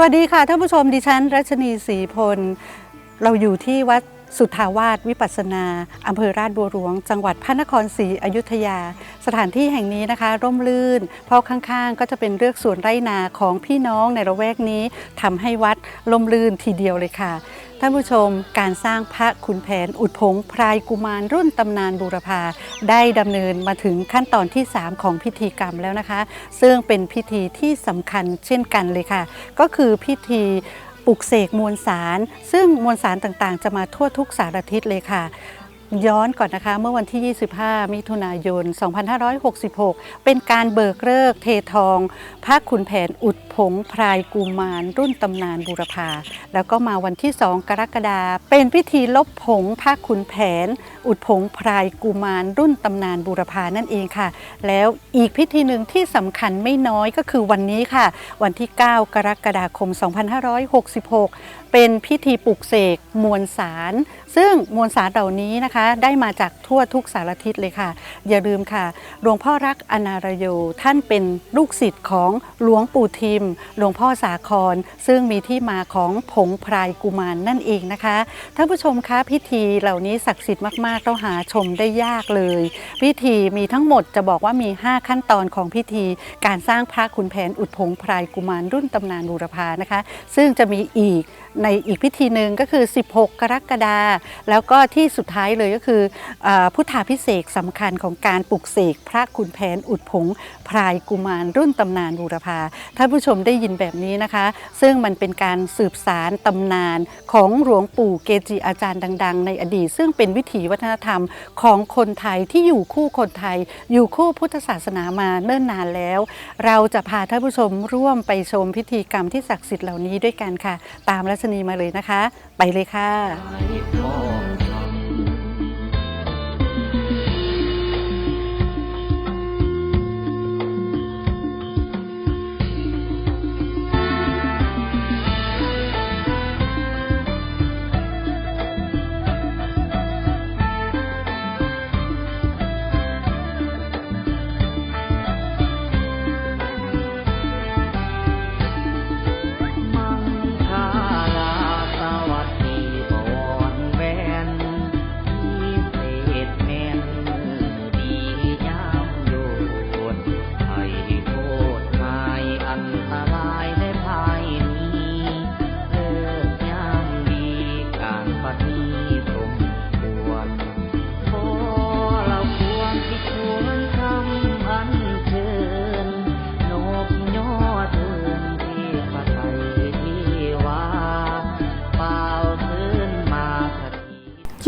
สวัสดีค่ะท่านผู้ชมดิฉัน รัชนีศรีพล เราอยู่ที่วัด สุทธาวาสวิปัสนาอำเภอราชบัวหลวง จังหวัดพระนครศรีอยุธยา สถานที่แห่งนี้นะคะ ร่มรื่น เพราะข้างๆ ก็จะเป็นเรือกสวนไร่นาของพี่น้องในระแวกนี้ทำให้วัดร่มรื่นทีเดียวเลยค่ะ ท่านผู้ชมการสร้างพระขุนแผนอุดผงพรายกุมารรุ่นตำนานบูรพาได้ดำเนินมาถึงขั้นตอนที่ 3 ของพิธีกรรมแล้วนะคะ ซึ่งเป็นพิธีที่สำคัญเช่นกันเลยค่ะ ก็คือพิธี ปลุกเสกมวลสาร ซึ่งมวลสารต่างๆ จะมาทั่วทุกสารทิศเลยค่ะ ย้อนก่อนนะคะ เมื่อวันที่ 25 มิถุนายน 2566 เป็นการเบิกเลิกเททองพระขุนแผนอุดผงพรายกุมาร รุ่นตำนานบูรพา แล้วก็มาวันที่ 2 กรกฎาคมเป็นพิธีลบผงพระขุนแผน อุดผงพรายกุมาร รุ่นตำนานบูรพานั่นเองค่ะ แล้วอีกพิธีหนึ่งที่สำคัญไม่น้อยก็คือวันนี้ค่ะ วันที่ 9 กรกฎาคม 2566 เป็นพิธีปลุกเสกมวลสารซึ่งมวลสารเหล่านี้นะคะได้มาจากทั่วทุกสารทิศเลยค่ะ อย่าลืมค่ะหลวงพ่อรักอนารโยท่านเป็นลูกศิษย์ของหลวงปู่ทิม หลวงพ่อสาคร ซึ่งมีที่มาของผงพรายกุมารนนั่นเองนะคะท่านผู้ชมคะพิธีเหล่านี้ศักดิ์สิทธิ์มากๆเราหาชมได้ยากเลย พิธีมีทั้งหมดจะบอกว่ามี 5 ขั้นตอนของพิธีการสร้างพระขุนแผนอุดผงพรายกุมารรุ่นตำนานบูรพานะคะ ซึ่งจะมีอีกในอีกพิธีหนึ่งก็คือ 16 กรกฎาคมแล้วก็ที่สุดท้ายเลยก็คืออพุทธาพิเศษสำคัญของการปลุกเสกพระขุนแผนอุดผงพรายกุมารรุ่นตำนานบูรพาท่านผู้ชมได้ยินแบบนี้นะคะ ซึ่งมันเป็นการสืบสารตำนานของหลวงปู่เกจิอาจารย์ดัง ๆ ในอดีต ซึ่งเป็นวิถีวัฒนธรรมของคนไทยที่อยู่คู่คนไทย อยู่คู่พุทธศาสนามาเนิ่นนานแล้ว เราจะพาท่านผู้ชมร่วมไปชมพิธีกรรมที่ศักดิ์สิทธิ์เหล่านี้ด้วยกันค่ะ ตามรัชนีมาเลยนะคะ ไปเลยค่ะ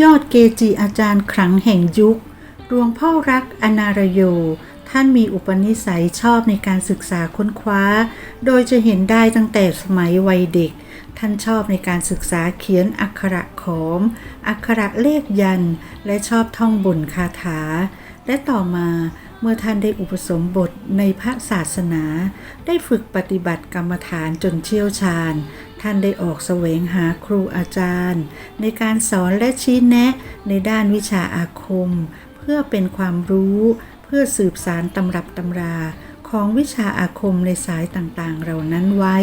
ยอดเกจิอาจารย์ครั้งแห่งยุคหลวงพ่อรักอนารโย ท่านมีอุปนิสัยชอบในการศึกษาค้นคว้า โดยจะเห็นได้ตั้งแต่สมัยวัยเด็ก ท่านชอบในการศึกษาเขียนอักขระขอม อักขระเลขยัน และชอบท่องบนคาถา และต่อมาเมื่อท่านได้อุปสมบทในพระศาสนา ได้ฝึกปฏิบัติกรรมฐานจนเชี่ยวชาญ ท่านได้ออกแสวงหาครูอาจารย์ ในการสอนและชี้แนะในด้านวิชาอาคม เพื่อเป็นความรู้เพื่อสืบสารตำรับตำราของวิชาอาคมในสายต่างๆ เหล่านั้นไว้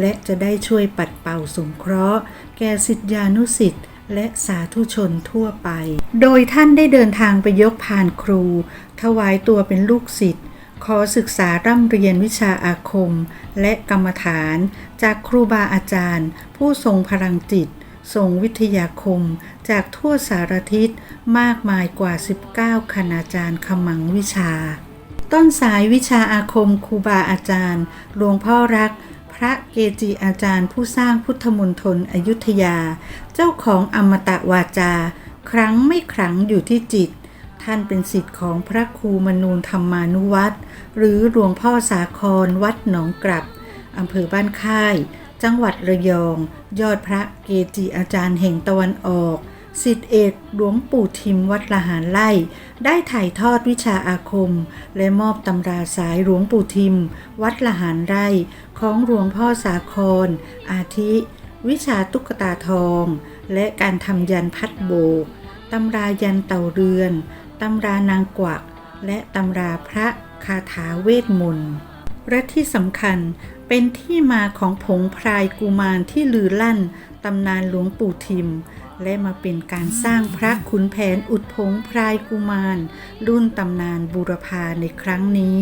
และจะได้ช่วยปัดเป่าสงเคราะห์ แก่สิทธิานุสิทธิ์และสาธุชนทั่วไป โดยท่านได้เดินทางไปยกพานครู ถวายตัวเป็นลูกศิษย์ ขอศึกษาร่ำเรียนวิชาอาคม และกรรมฐาน จากครูบาอาจารย์ ผู้ทรงพลังจิต ทรงวิทยาคม จากทั่วสารทิศมากมายกว่า 19 คณาจารย์ขมังวิชา ต้นสายวิชาอาคมครูบาอาจารย์หลวงพ่อรัก พระเกจิอาจารย์ผู้สร้างพุทธมณฑลอยุธยา เจ้าของอมตะวาจา ครั้งไม่ครั้งอยู่ที่จิต ท่านเป็นสิทธิ์ของพระครูมนูนธรรมานุวัตรหรือหลวงพ่อสาครวัดหนองกลับอำเภอบ้านค่าย จังหวัดระยอง ยอดพระเกจิอาจารย์แห่งตะวันออกสิทธิเอกหลวงปู่ทิมวัดละหารไล่ ได้ถ่ายทอดวิชาอาคม และมอบตำราสายหลวงปู่ทิม วัดละหารไร่ ของหลวงพ่อสาคร อาทิ วิชาตุ๊กตาทอง และการทำยันพัดโบกตำรายันเต่าเรือน ตำรานางกวัก และตำราพระคาถาเวทมนต์และที่สำคัญเป็นที่มาของผงพรายกุมารที่ลือลั่นตำนานหลวงปู่ทิม และมาเป็นการสร้างพระขุนแผนอุดผงพรายกุมาร รุ่นตำนานบูรพาในครั้งนี้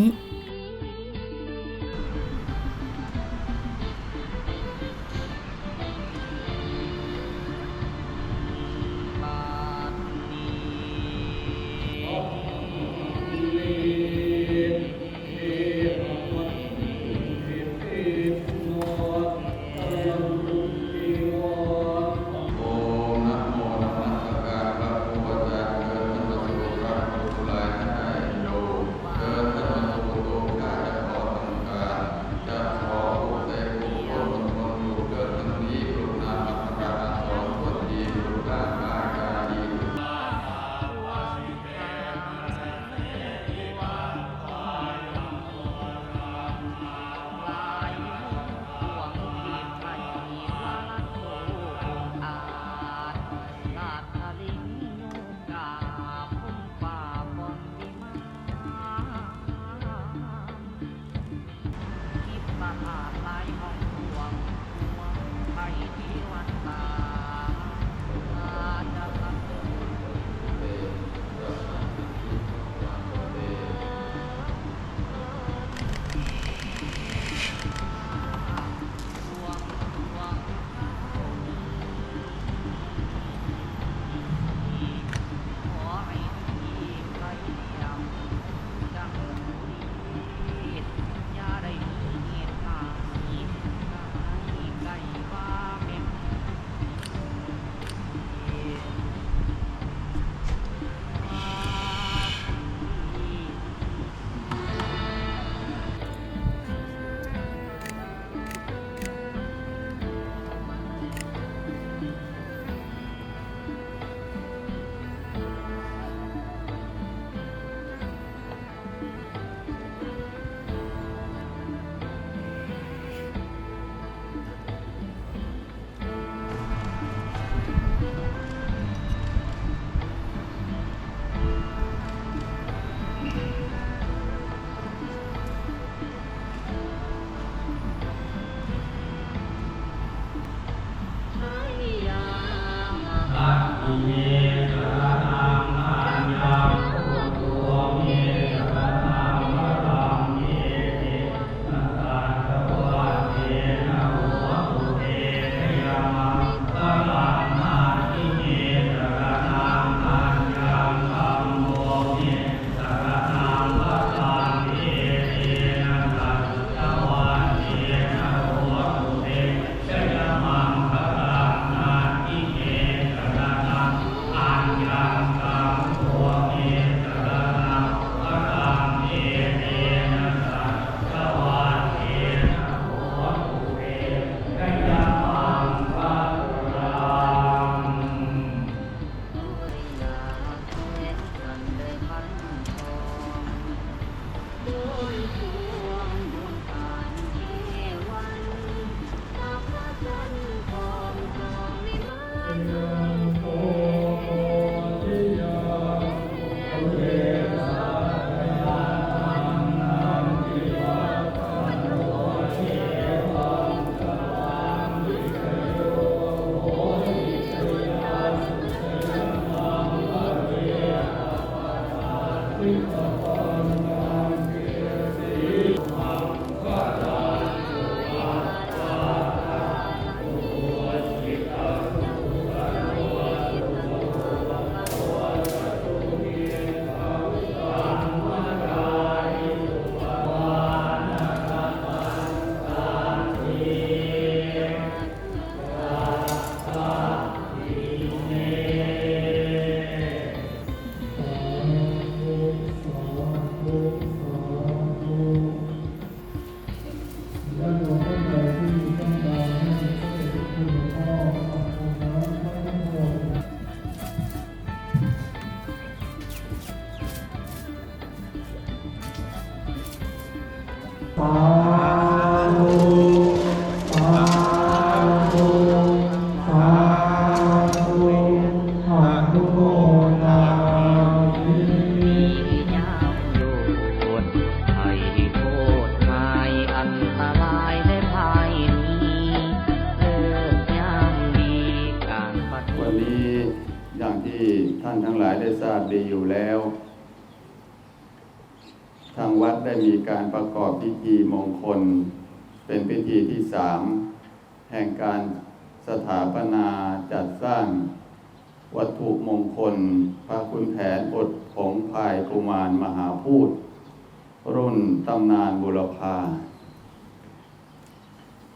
พา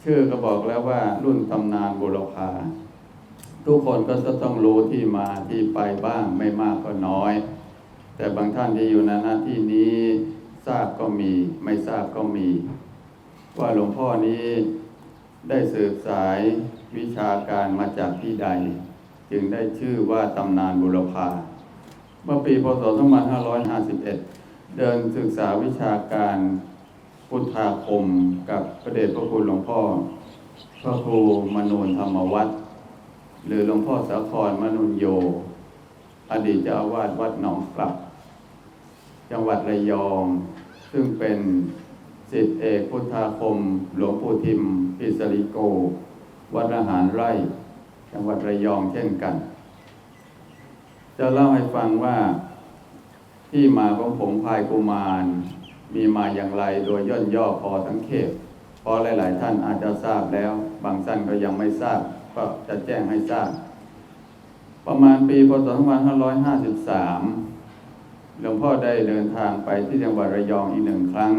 ชื่อก็บอกแล้วว่า รุ่นตำนานบุรพา ทุกคนก็จะต้องรู้ที่มาที่ไปบ้างไม่มากก็น้อย แต่บางท่านที่อยู่ในหน้าที่นี้ทราบก็มี ไม่ทราบก็มี ว่าหลวงพ่อนี้ได้สืบสายวิชาการมาจากที่ใด จึงได้ชื่อว่าตำนานบุรพาเมื่อปีพศ2551 เดินศึกษาวิชาการ พุทธาคมกับพระเดชพระคุณหลวงพ่อ พระครูมนูนธรรมวัฒน์หรือหลวงพ่อสาครมนุนโย อดีตเจ้าอาวาสวัดหนองกลับ จังหวัดระยอง ซึ่งเป็นสิทธิเอกพุทธาคม หลวงปู่ทิมพิสริโก วัดอาหารไร่ จังหวัดระยองเช่นกัน จะเล่าให้ฟังว่าที่มาของผงพายกุมาร มีมาอย่างไรโดยย่นย่อพอสังเขปเพราะหลาย ๆ ท่านอาจจะทราบแล้ว บางท่านก็ยังไม่ทราบ ก็จะแจ้งให้ทราบ ประมาณปีพศ 2553 หลวงพ่อได้เดินทางไปที่จังหวัดระยองอีกหนึ่งครั้ง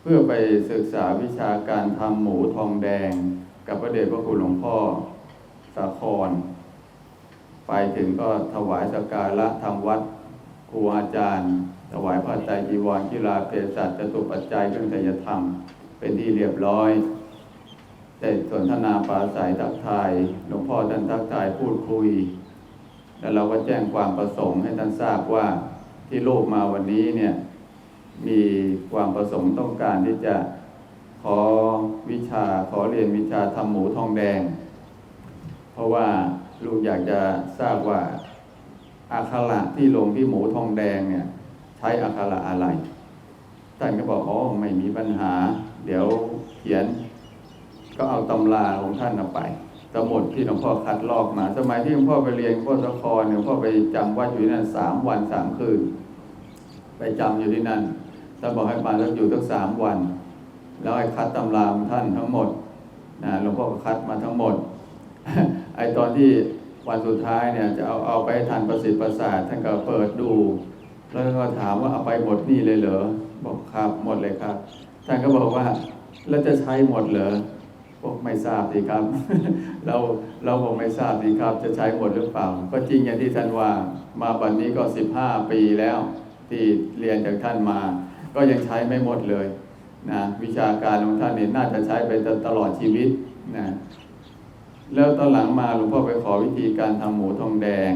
เพื่อไปศึกษาวิชาการทำหมูทองแดง กับพระเดชพระคุณหลวงพ่อสาคร ไปถึงก็ถวายสกการะทำวัดครูอาจารย์ วายผ้าไตรจีวรกีฬาเภสัชจตุปัจจัยเครื่องไตยธรรม เป็นที่เรียบร้อยได้สนทนาปราศัยทักทายหลวงพ่อท่านทักทายพูดคุย แล้วเราก็แจ้งความประสงค์ให้ท่านทราบว่าที่ลูกมาวันนี้เนี่ยมีความประสงค์ต้องการที่จะขอวิชาขอเรียนวิชาทำหมูทองแดง เพราะว่าลูกอยากจะทราบว่าอักขระที่ลงที่หมูทองแดงเนี่ย ใช้อักขระอะไรท่านก็บอกอ๋อไม่มีปัญหา เดี๋ยวเขียน ก็เอาตำราของท่านเอาไปสมุดที่หลวงพ่อคัดลอกมา สมัยที่หลวงพ่อไปเรียนพ่อสะครหลวงพ่อไปจำวัดอยู่ที่นั่นสามวันสามคืน ไปจำอยู่ที่นั่นท่านบอกให้มาแล้วอยู่ตั้งสามวัน แล้วให้คัดตำราของท่านทั้งหมดนะหลวงพ่อก็คัดมาทั้งหมด ไอ้ตอนที่วันสุดท้ายเนี่ยจะเอาเอาไปให้ท่านประสิทธิ์ประสาทท่านก็เปิดดู แล้วก็ถามว่าเอาไปหมดนี่เลยเหรอ บอกครับหมดเลยครับ ท่านก็บอกว่าแล้วจะใช้หมดเหรอบอกไม่ทราบสิครับ เราเราบอกไม่ทราบสิครับ จะใช้หมดหรือเปล่า ก็จริงอย่างที่ท่านว่า มาบัดนนี้ก็สิบห้าปีแล้ว ที่เรียนจากท่านมา ก็ยังใช้ไม่หมดเลยนะวิชาการของท่านนี่น่าจะใช้ไปตลอดชีวิตนะแล้วตอนหลังมาหลวงพ่อไปขอวิธีการทำหมูทองแดง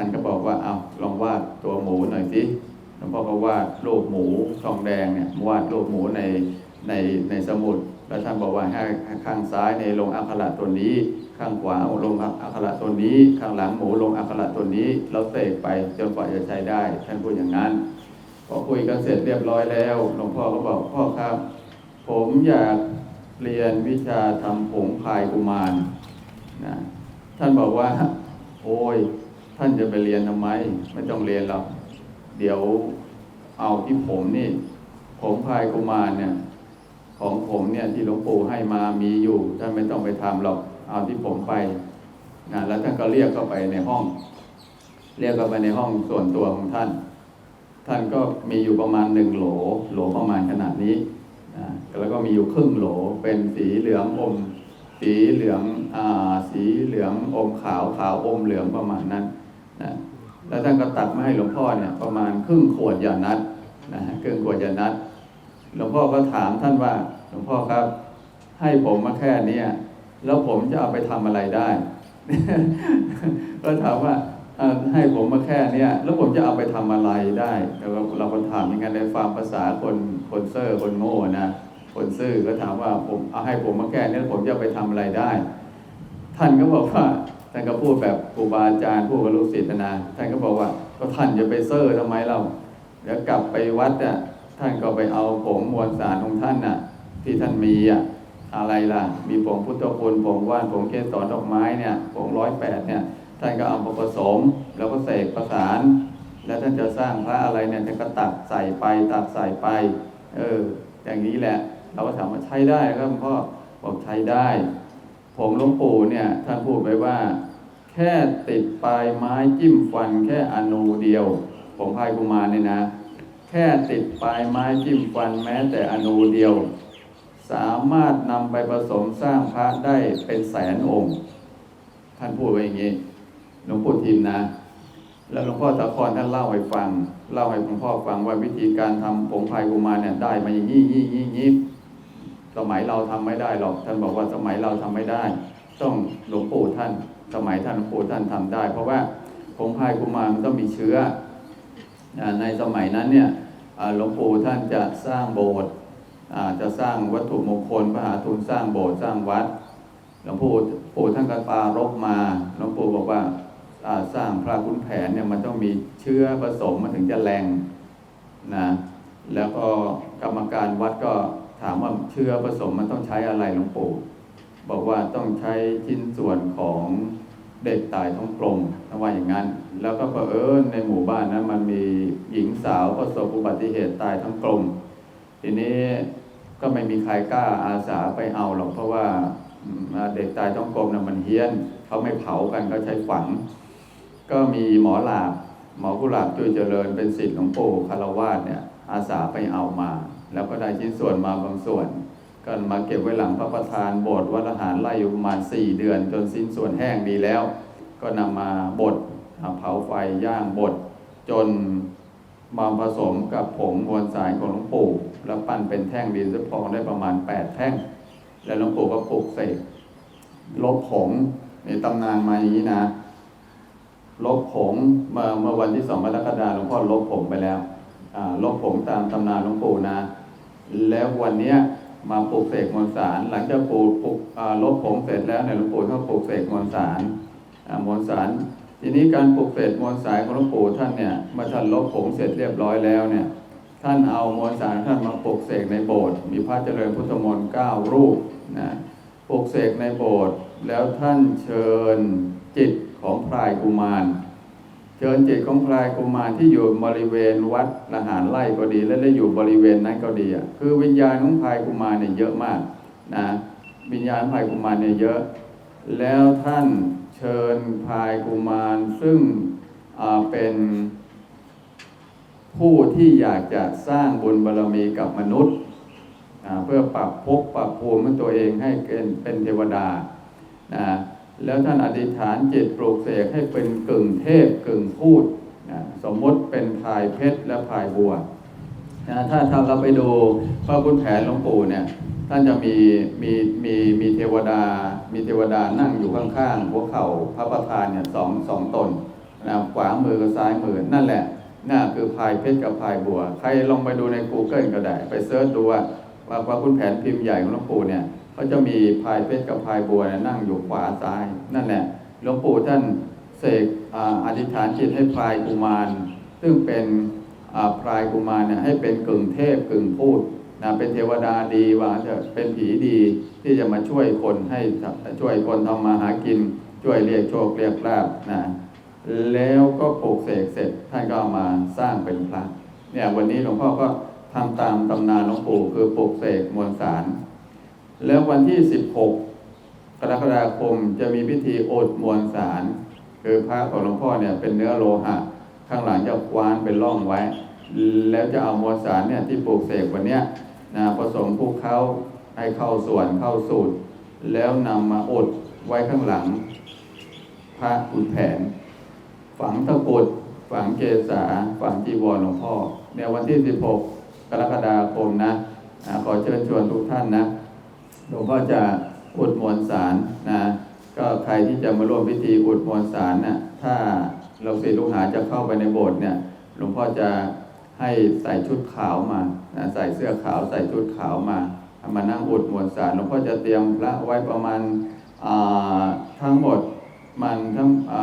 ท่านก็บอกว่าเอาลองวาดตัวหมูหน่อยสิหลวงพ่อก็วาดรูปหมูทองแดงเนี่ยวาดรูปหมูในในในสมุดแล้วท่านบอกว่าให้ข้างซ้ายในลงอักขระตัวนี้ ข้างขวาลงอักขระตัวนี้ ข้างหลังหมูลงอักขระตัวนี้เราเสกไปจนกว่าจะใช้ได้ ท่านพูดอย่างนั้นพอคุยกันเสร็จเรียบร้อยแล้วหลวงพ่อก็บอกพ่อครับ ผมอยากเรียนวิชาทำผงพายกุมารนะท่านบอกว่า โอ้ย ท่านจะไปเรียนทำไม ไม่ต้องเรียนหรอกเดี๋ยวเอาที่ผมนี่ ผมพายกุมารเนี่ย ของผมเนี่ยที่หลวงปู่ให้มามีอยู่ท่านไม่ต้องไปทำหรอก เอาที่ผมไปนะแล้วท่านก็เรียกเข้าไปในห้อง เรียกเข้าไปในห้องส่วนตัวของท่าน ท่านก็มีอยู่ประมาณหนึ่งโหล โหลประมาณขนาดนี้นะแล้วก็มีอยู่ครึ่งโหลเป็นสีเหลืองอม สีเหลืองอ่าสีเหลืองอมขาวขาวอมเหลืองประมาณนั้น นะแล้วท่านก็ตักมาให้หลวงพ่อเนี่ยประมาณครึ่งขวดยานัดนะฮะครึ่งขวดยานัดหลวงพ่อก็ถามท่านว่าหลวงพ่อครับ ให้ผมมาแค่เนี้ยแล้วผมจะเอาไปทำอะไรได้ ก็ถามว่าให้ผมมาแค่เนี้ยแล้วผมจะเอาไปทำอะไรได้แล้วเราเราก็ถามอย่างนั้นในฟังภาษาคนคนเซอร์คนโง่นะคนซื่อก็ถามว่าผมเอาให้ผมมาแค่นี้แล้วผมจะไปทำอะไรได้ ท่านก็บอกว่า ท่านก็พูดแบบครูบาอาจารย์พูดกับลูกศิษย์นะท่านก็บอกว่าก็ท่านจะไปเซอร์ทำไมเราเดี๋ยวกลับไปวัดอะท่านก็ไปเอาผงมวลสารของท่านน่ะ ที่ท่านมีอะอะไรล่ะ มีผงพุทธคุณผงว่านผงเกสรดอกไม้เนี่ยผงร้อยแปดเนี่ย ท่านก็เอาผสม แล้วก็เสกประสาน แล้วท่านจะสร้างพระอะไรเนี่ยท่านก็ตักใส่ไปตักใส่ไป เออ อย่างนี้แหละ เราก็ถามว่าใช้ได้ครับพ่อบอกใช้ได้ ผมหลวงปู่เนี่ยท่านพูดไว้ว่า แค่ติดปลายไม้จิ้มฟันแค่อนูเดียวผมพายกุมารเนี่ยนะ แค่ติดปลายไม้จิ้มฟันแม้แต่อนูเดียว สามารถนำไปผสมสร้างพระได้เป็นแสนองค์ ท่านพูดไว้อย่างนี้หลวงปู่ทิมนะแล้วหลวงพ่อตะคอนท่านเล่าให้ฟัง เล่าให้หลวงพ่อฟังว่าวิธีการทำผงพายกุมารเนี่ยได้มาอย่างนี้ยี่ยี่ยี่ สมัยเราทำไม่ได้หรอก ท่านบอกว่าสมัยเราทำไม่ได้ ต้องหลวงปู่ท่าน สมัยท่านหลวงปู่ท่านทำได้ เพราะว่าผงพายกุมารมันต้องมีเชื้อ ในสมัยนั้นเนี่ยหลวงปู่ท่านจะสร้างโบสถ์จะสร้างวัตถุมงคลพระหาทุนสร้างโบสถ์สร้างวัดหลวงปู่ปู่ท่านก็ปารบมาหลวงปู่บอกว่าสร้างพระขุนแผนเนี่ยมันต้องมีเชื้อผสมมันถึงจะแรงนะแล้วก็กรรมการวัดก็ ถามว่าเชื้อผสมมันต้องใช้อะไรหลวงปู่บอกว่าต้องใช้ชิ้นส่วนของเด็กตายท้องกลมถ้าว่าอย่างนั้น แล้วก็เผอิญในหมู่บ้านนั้นมันมีหญิงสาวประสบอุบัติเหตุตายทั้งกลม ทีนี้ก็ไม่มีใครกล้าอาสาไปเอาหรอกเพราะว่าเด็กตายท้องกลมนะมันเฮี้ยนเขาไม่เผากันเขาใช้ฝัง ก็มีหมอหลาบหมอกุหลาบจุยเจริญเป็นศิษย์หลวงปู่คารวาสเนี่ยอาสาไปเอามา แล้วก็ได้ชิ้นส่วนมาบางส่วน ก็มาเก็บไว้หลังพระประธานโบสถ์วัดอาหารไล่อยู่ประมาณสี่เดือน จนสิ้นส่วนแห้งดีแล้ว ก็นำมาบดเผาไฟย่างบดจนมาผสมกับผงมวลสารของหลวงปู่แล้วปั้นเป็นแท่งดินสะพองได้ประมาณ 8 แท่ง แล้วหลวงปู่ก็ปลุกเสกลบผงในตำนานมาอย่างนี้นะลบผงเมื่อเมื่อวันที่สองกรกฎาคมหลวงพ่อลบผงไปแล้วลบผงตามตำนานหลวงปู่นะ แล้ววันเนี้ยมาปลูกเสกมวลสาร หลังจากปลูกปลูกลบผงเสร็จแล้วเนี่ยหลวงปู่ก็ปลูกเสกมวลสารมวลสาร ทีนี้การปลูกเสกมวลสารของหลวงปู่ท่านเนี่ยเมื่อท่านลบผงเสร็จเรียบร้อยแล้วเนี่ยท่านเอามวลสารท่านมาปลูกเสกในโบสถ์มีพระเจริญพุทธมนต์เก้ารูปนะปลูกเสกในโบสถ์แล้วท่านเชิญจิตของพรายกุมาร เชิญจิตของพรายกุมารที่อยู่บริเวณวัดละหารไร่ก็ดี และได้อยู่บริเวณนั้นก็ดีอะคือวิญญาณของพรายกุมารเนี่ยเยอะมากนะวิญญาณพรายกุมารเนี่ยเยอะ แล้วท่านเชิญพรายกุมารซึ่งอ่าเป็นผู้ที่อยากจะสร้างบุญบารรมีกับมนุษย์อ่าเพื่อปรับภพปรับภูมิตัวเองให้เป็นเป็นเทวดานะ แล้วท่านอธิษฐานจิตปลูกเสกให้เป็นกึ่งเทพกึ่งพูดนะสมมติเป็นพายเพชรและพายบัวนะถ้าถ้าเราไปดูพระคุณแผนหลวงปู่เนี่ยท่านจะมีมีมีมีเทวดา มีเทวดานั่งอยู่ข้างๆหัวเข่าพระประธานเนี่ยสองสองตนนะขวามือกับซ้ายมือนั่นแหละน่าคือพายเพชรกับพายบัว ใครลองไปดูใน Google ก็ได้ ไปเซิร์ชดูว่าว่าว่าคุณแผนพิมพ์ใหญ่ของหลวงปู่เนี่ย เขาจะมีพายเพชรกับพายบัวนั่งอยู่ขวาซ้าย นั่นแหละหลวงปู่ท่านเสกออธิษฐานจิตให้พายกุมาร ซึ่งเป็นอ่าพายกุมารเนี่ยให้เป็นกึ่งเทพกึ่งพูดนะเป็นเทวดาดีว่าจะเป็นผีดีที่จะมาช่วยคนให้ช่วยคนทำมาหากิน ช่วยเรียกโชคเรียกลาบนะแล้วก็ปลูกเสกเสร็จท่านก็ามาสร้างเป็นพระเนี่ยวันนี้หลวงพ่อก็ทำตามตำนานหลวงปู่คือปลูกเสกมวลสาร แล้ววันที่ 16 กรกฎาคมจะมีพิธีโอดมวลสาร คือพระของหลวงพ่อเนี่ยเป็นเนื้อโลหะ ข้างหลังจะคว้านเป็นร่องไว้ แล้วจะเอามวลสารเนี่ยที่ปลูกเสกวันเนี้ยนะผสมคลุกเขาให้เข้าส่วนเข้าสูตร แล้วนำมาอดไว้ข้างหลัง พระขุนแผน ฝังตะกรุดฝังเกษาฝังจีวรหลวงพ่อ ในวันที่ 16 กรกฎาคมนะขอเชิญชวนทุกท่านนะ หลวงพ่อจะอุดมวลสารนะก็ใครที่จะมาร่วมพิธีอุดมวลสารนะ่ะถ้าเราศิษย์ลูกหาจะเข้าไปในโบสถ์เนี่ย หลวงพ่อจะให้ใส่ชุดขาวมานะใส่เสื้อขาวใส่ชุดขาวมามานั่งอุดมวลสารหลวงพ่อจะเตรียมพระไว้ประมาณทั้งหมดมันทั้งอ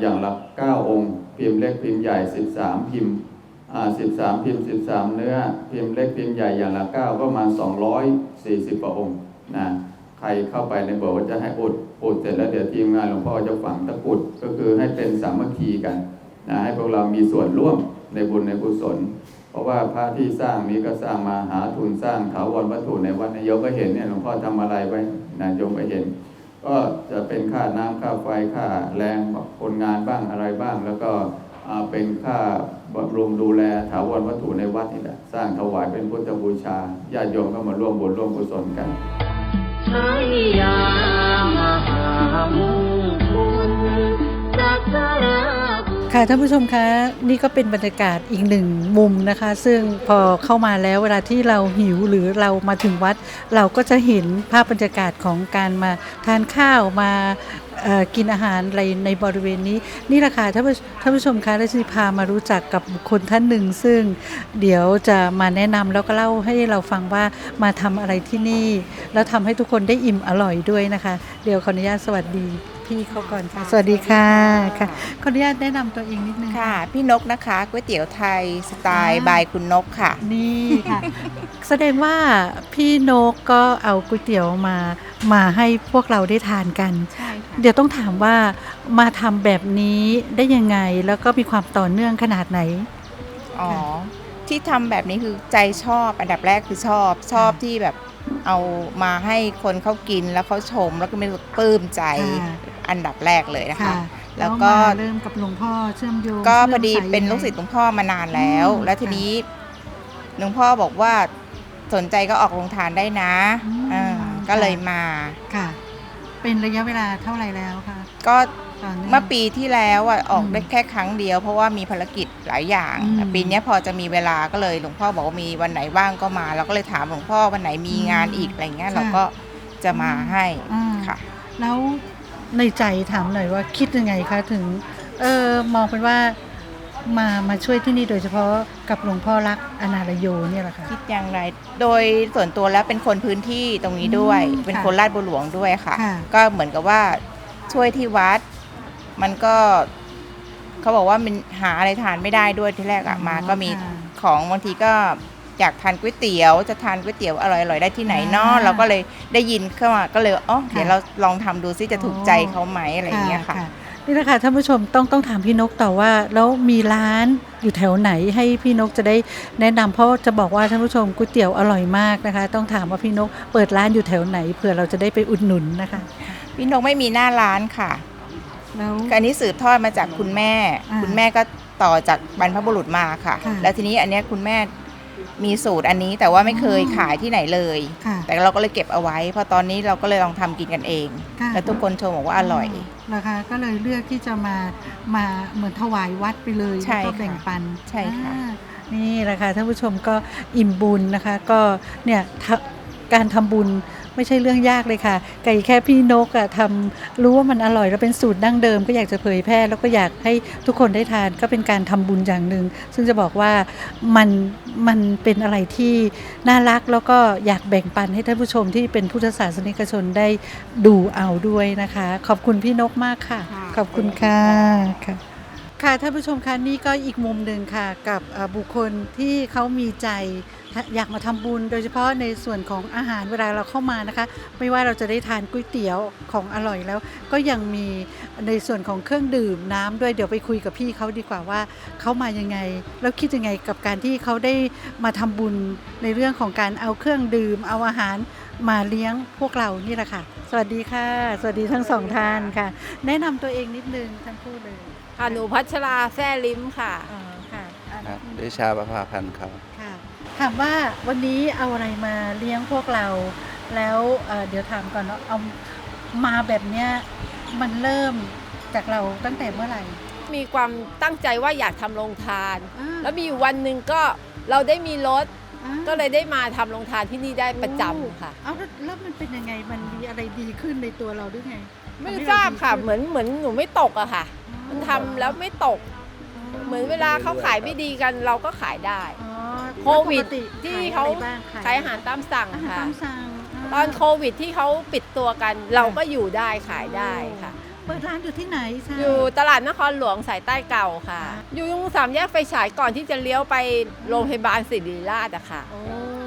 อย่างละเก้าองค์ พิมพ์เล็กพิมพ์ใหญ่สิบสามพิมพ์สิบสามพิมพ์สิบสามเนื้อ พิมพ์เล็กพิมพ์ใหญ่อย่างละเก้าก็ประมาณสองร้อยสี่สิบองค์ นะใครเข้าไปในโบสถ์ก็จะให้อุดอุดเสร็จแล้วเดี๋ยวทีมงานหลวงพ่อจะฝังตะกรุดก็คือให้เป็นสามัคคีกันนะให้พวกเรามีส่วนร่วมในบุญในกุศล เพราะว่าพระที่สร้างนี้ก็สร้างมาหาทุนสร้างถาวรวัตถุในวัดนายกก็เห็นเนี่ยหลวงพ่อทำอะไรไว้นะโยมก็เห็น ก็จะเป็นค่าน้ำค่าไฟค่าแรงคนงานบ้างอะไรบ้าง แล้วก็อ่าเป็นค่าบำรุงดูแลถาวรวัตถุในวัดนี่แหละสร้างถวายเป็นพุทธบูชาญาติโยมก็มาร่วมบุญร่วมกุศลกันชั ยยามหามงคลสักการะ ค่ะท่านผู้ชมคะนี่ก็เป็นบรรยากาศอีกหนึ่งมุมนะคะ ซึ่งพอเข้ามาแล้วเวลาที่เราหิวหรือเรามาถึงวัด เราก็จะเห็นภาพบรรยากาศของการมาทานข้าวมากินอาหารอะไรในบริเวณนี้ นี่แหละค่ะท่านผู้ท่านผู้ชมคะได้สิพามารู้จักกับบุคคลท่านหนึ่ง ซึ่งเดี๋ยวจะมาแนะนำแล้วก็เล่าให้เราฟังว่ามาทำอะไรที่นี่ แล้วทำให้ทุกคนได้อิ่มอร่อยด้วยนะคะ เดี๋ยวขออนุญาตสวัสดี พี่เขาก่อนค่ะ สวัสดีค่ะค่ะขออนุญาตแนะนำตัวเองนิดนึง ค่ะ พี่นกนะคะก๋วยเตี๋ยวไทยสไตล์อ่า บายคุณนกค่ะ นี่ค่ะ แสดงว่าพี่นกก็เอาก๋วยเตี๋ยวมามาให้พวกเราได้ทานกัน ใช่ค่ะ เดี๋ยวต้องถามว่ามาทำแบบนี้ได้ยังไงแล้วก็มีความต่อเนื่องขนาดไหน อ๋อ ที่ทำแบบนี้คือใจชอบอันดับแรกคือชอบชอบที่แบบเอามาให้คนเขากินแล้วเขาชมแล้วก็มีปลื้มใจค่ะอันดับแรกเลยนะคะค่ะแล้วก็มาเริ่มกับหลวงพ่อเชื่อมโยงก็ชื่มพอดีสายเป็นยังไงลูกศิษย์หลวงพ่อมานานแล้วอืมแล้วทีนี้หลวงพ่อบอกว่าสนใจก็ออกโรงทานได้นะอืมอ่าก็เลยมาค่ะ เป็นระยะเวลาเท่าไหร่แล้วคะก็ต่นื่ง เมื่อปีที่แล้วอะออกอืมได้แค่ครั้งเดียว เพราะว่ามีภารกิจหลายอย่างอืมแต่ปีเนี้ยพอจะมีเวลาก็เลยหลวงพ่อบอกว่ามีวันไหนว่างก็มาเราก็เลยถามหลวงพ่อวันไหนมีงานอีกอะไรเงี้ยค่ะเราก็จะมาให้อ่าค่ะ แล้วในใจถามหน่อยว่าคิดยังไงคะถึงเออมองเป็นว่ามามาช่วยที่นี่โดยเฉพาะกับหลวงพ่อรักอนาลโยเนี่ยแหละค่ะคิดอย่างไร โดยส่วนตัวแล้วเป็นคนพื้นที่ตรงนี้ด้วยอืมเป็นค่ะคนลาดบุหลวงด้วยค่ะค่ะ ก็เหมือนกับว่าช่วยที่วัด มันก็เขาบอกว่ามันหาอะไรทานไม่ได้ด้วยที่แรกอะมา ก็มีค่ะของบางทีก็อยากทานก๋วยเตี๋ยวจะทานก๋วยเตี๋ยวอร่อยๆได้ที่ไหนเนาะอ่าเราก็เลยได้ยินเข้ามาก็เลยอ๋อเดี๋ยวค่ะ เราลองทำดูซิจะถูกใจอ๋อเขาไหมอะไรอย่างเงี้ยค่ะ นี่แหละค่ะท่านผู้ชมต้องต้องถามพี่นกต่อว่า แล้วมีร้านอยู่แถวไหนให้พี่นกจะได้แนะนำเพราะจะบอกว่าท่านผู้ชมก๋วยเตี๋ยวอร่อยมากนะคะ ต้องถามว่าพี่นกเปิดร้านอยู่แถวไหนเผื่อเราจะได้ไปอุดหนุนนะคะ พี่นกไม่มีหน้าร้านค่ะ แล้วอันนี้สืบทอดมาจากคุณแม่ อ่าคุณแม่ก็ต่อจากบรรพบุรุษมาค่ะ ค่ะแล้วทีนี้อันเนี้ยคุณแม่มีสูตรอันนี้แต่ว่าไม่เคยอ๋อขายที่ไหนเลย ค่ะแต่เราก็เลยเก็บเอาไว้เพราะตอนนี้เราก็เลยลองทำกินกันเอง ค่ะแล้วทุกคนชมบอกว่าอร่อย นะคะก็เลยเลือกที่จะมามาเหมือนถวายวัดไปเลยใช่แล้วก็ค่ะแบ่งปันใช่ค่ะ อ่านี่แหละค่ะท่านผู้ชมก็อิ่มบุญนะคะ ก็เนี่ยทะการทำบุญ ไม่ใช่เรื่องยากเลยค่ะ ไก่แค่พี่นกอะทำรู้ว่ามันอร่อยแล้วเป็นสูตรดั้งเดิม ก็อยากจะเผยแพร่แล้วก็อยากให้ทุกคนได้ทานก็เป็นการทำบุญอย่างหนึ่งซึ่งจะบอกว่ามันมันเป็นอะไรที่น่ารักแล้วก็อยากแบ่งปันให้ท่านผู้ชมที่เป็นพุทธศาสนิกชนได้ดูเอาด้วยนะคะ ขอบคุณพี่นกมากค่ะค่ะขอบคุณค่ะค่ะ ค่ะท่านผู้ชมคะนี่ก็อีกมุมหนึ่งค่ะกับบุคคลที่เขามีใจอยากมาทำบุญ โดยเฉพาะในส่วนของอาหารเวลาเราเข้ามานะคะ ไม่ว่าเราจะได้ทานก๋วยเตี๋ยวของอร่อยแล้ว ก็ยังมีในส่วนของเครื่องดื่มน้ำด้วยเดี๋ยวไปคุยกับพี่เขาดีกว่าว่าเขามายังไง แล้วคิดยังไงกับการที่เขาได้มาทำบุญในเรื่องของการเอาเครื่องดื่ม เอาอาหารมาเลี้ยงพวกเรานี่แหละค่ะ สวัสดีค่ะ สวัสดีทั้งสองท่านค่ะ แนะนำตัวเองนิดนึงทั้งคู่เลย ค่ะหนูพัชราแซ่ลิ้มค่ะ อ๋อค่ะอะครับดิชาประภาพันธ์ครับ ค่ะ ถามว่าวันนี้เอาอะไรมาเลี้ยงพวกเรา แล้วเอ่อเดี๋ยวถามก่อนเนาะเอามาแบบเนี้ยมันเริ่มจากเราตั้งแต่เมื่อไหร่มีความตั้งใจว่าอยากทำโรงทาน อ่าแล้วมีอยู่วันหนึ่งก็เราได้มีรถอ่าก็เลยได้มาทำโรงทานที่นี่ได้ประจำค่ะ เอาแล้วแล้วมันเป็นยังไงมันมีอะไรดีขึ้นในตัวเราด้วยไงไม่ทำให้ทราบค่ะดีขึ้นเหมือนเหมือนหนูไม่ตกอะค่ะ มันทำแล้วไม่ตก เหมือนเวลาเขาขายไม่ดีกัน เราก็ขายได้ อ๋อโควิดปกติที่ขยเขาอะไรบ้งขายอาหารตามสั่งอาหารค่ะ ตามสั่งาตอนโควิดที่เขาปิดตัวกัน เราก็อยู่ได้ขายได้ค่ะ เปิดร้านอยู่ที่ไหนใช่อยู่ตลาดนครหลวงสายใต้เก่าค่ะ อยู่ตรงสามแยกไฟฉายก่อนที่จะเลี้ยวไปโรงพยาบาลศิริราชอะค่ะ โอ้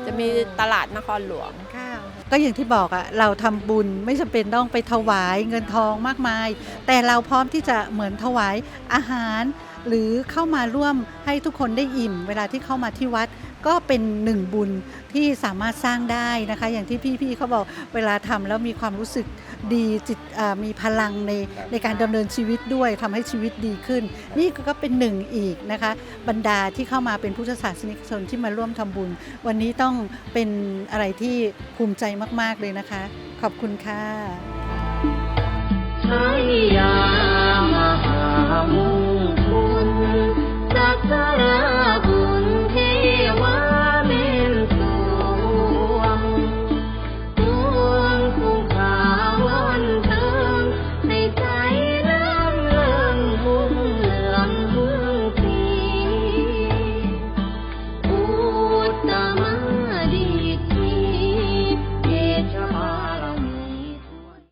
จะมีตลาดนครหลวงข้าว ก็อย่างที่บอกอะเราทำบุญไม่จำเป็นต้องไปถวายเงินทองมากมาย แต่เราพร้อมที่จะเหมือนถวายอาหาร หรือเข้ามาร่วมให้ทุกคนได้อิ่ม เวลาที่เข้ามาที่วัด ก็เป็นหนึ่งบุญที่สามารถสร้างได้นะคะ อย่างที่พี่ๆเขาบอกเวลาทำแล้วมีความรู้สึกดีจิตอ่ามีพลังในในการดำเนินชีวิตด้วยทำให้ชีวิตดีขึ้น นี่ก็เป็นหนึ่งอีกนะคะ บรรดาที่เข้ามาเป็นพุทธศาสนิกชนที่มาร่วมทำบุญ วันนี้ต้องเป็นอะไรที่ภูมิใจมากๆเลยนะคะ ขอบคุณค่ะชัยยามหามงคลสักการะ